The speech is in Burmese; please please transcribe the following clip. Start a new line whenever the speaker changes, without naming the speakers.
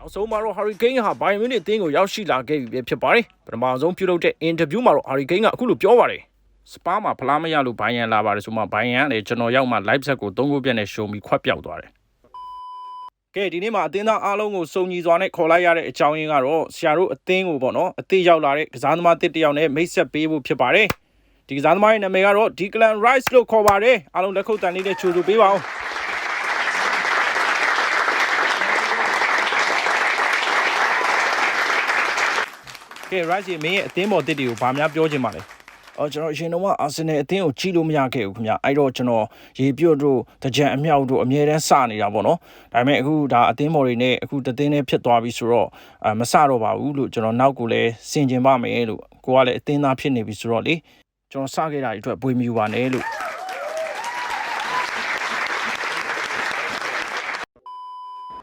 နောက်ဆုံးမှာတော့ Hurricane ဟာ Bayern Munich အသင်းကိုရောက်ရှိလာခဲ့ပြီပဲဖြစ်ပါတယ်ပထမဆုံးပြုလုပ်တဲ့အင်တာဗျူးမှာတော့ Hurricane ကအခုလိုပြောပါတယ်စပါးမှာဖလားမရလို့ဘိုင်ယန်လာပါတယ်ဆိုမှဘိုင်ယန်ကလည်းကျွန်တော်ရောက်မှ live set ကို၃ခုပြည့်နဲ့ရှုံပြီးခွက်ပြောက်သွားတယ်ကဲဒီနေ့မှာအသင်းသားအားလုံးကိုစုံညီစွာနဲ့ခေါ်လိုက်ရတဲ့အကြောင်းရင်းကတော့ဆရာတို့အသင်းကိုပေါ့နော်အသင်းရောက်လာတဲ့ကစားသမားတစ်တစ်ယောက်နဲ့မိတ်ဆက်ပေးဖို့ဖြစ်ပါတယ်ဒီကစားသမားရဲ့နာမည်ကတော့ Declan Rice လို့ခေါ်ပါတယ်အားလုံးလက်ခုပ်တန်လေးနဲ့ကြိုဆိုပေးပါဦး ကဲ Rice ရေမင်းရဲ့အသင်းပေါ်တစ်တွေကိုဗာများပြောချင်ပါလဲအော်ကျွန်တော်အရင်တော့အာဆင်နယ်အသင်းကိုကြီးလို့မရခဲ့ဘူးခင်ဗျအဲ့တော့ကျွန်တော်ရေပြုတ်တို့တကြံအမြောက်တို့အမြဲတမ်းစနေတာပေါ့နော်ဒါပေမဲ့အခုဒါအသင်းပေါ်တွေနဲ့အခုတသင်းနဲ့ဖြစ်သွားပြီဆိုတော့အမစတော့ပါဘူးလို့ကျွန်တော်နောက်ကိုလည်းစင်ကျင်ပါမယ်လို့ကိုကလည်းအသင်းသားဖြစ်နေပြီဆိုတော့လေကျွန်တော်စခဲ့တာဒီအတွက်ဘွေမြူပါနဲ့လို့